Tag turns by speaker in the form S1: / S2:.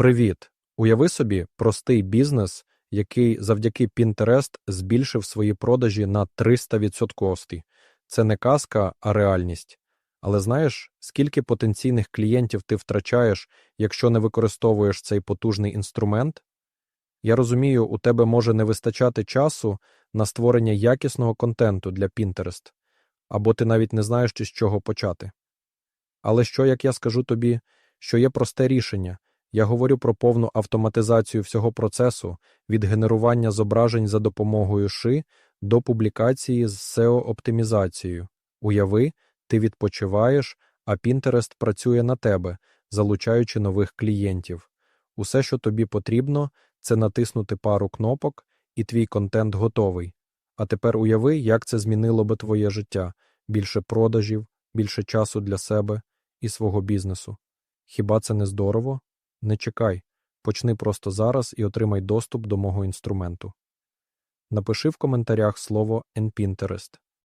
S1: Привіт! Уяви собі простий бізнес, який завдяки Pinterest збільшив свої продажі на 300%. Це не казка, а реальність. Але знаєш, скільки потенційних клієнтів ти втрачаєш, якщо не використовуєш цей потужний інструмент? Я розумію, у тебе може не вистачати часу на створення якісного контенту для Pinterest, або ти навіть не знаєш, з чого почати. Але що, як я скажу тобі, що є просте рішення? Я говорю про повну автоматизацію всього процесу від генерування зображень за допомогою ши до публікації з SEO-оптимізацією. Уяви, ти відпочиваєш, а Pinterest працює на тебе, залучаючи нових клієнтів. Усе, що тобі потрібно, це натиснути пару кнопок, і твій контент готовий. А тепер уяви, як це змінило би твоє життя: більше продажів, більше часу для себе і свого бізнесу. Хіба це не здорово? Не чекай, почни просто зараз і отримай доступ до мого інструменту. Напиши в коментарях слово «NPinterest».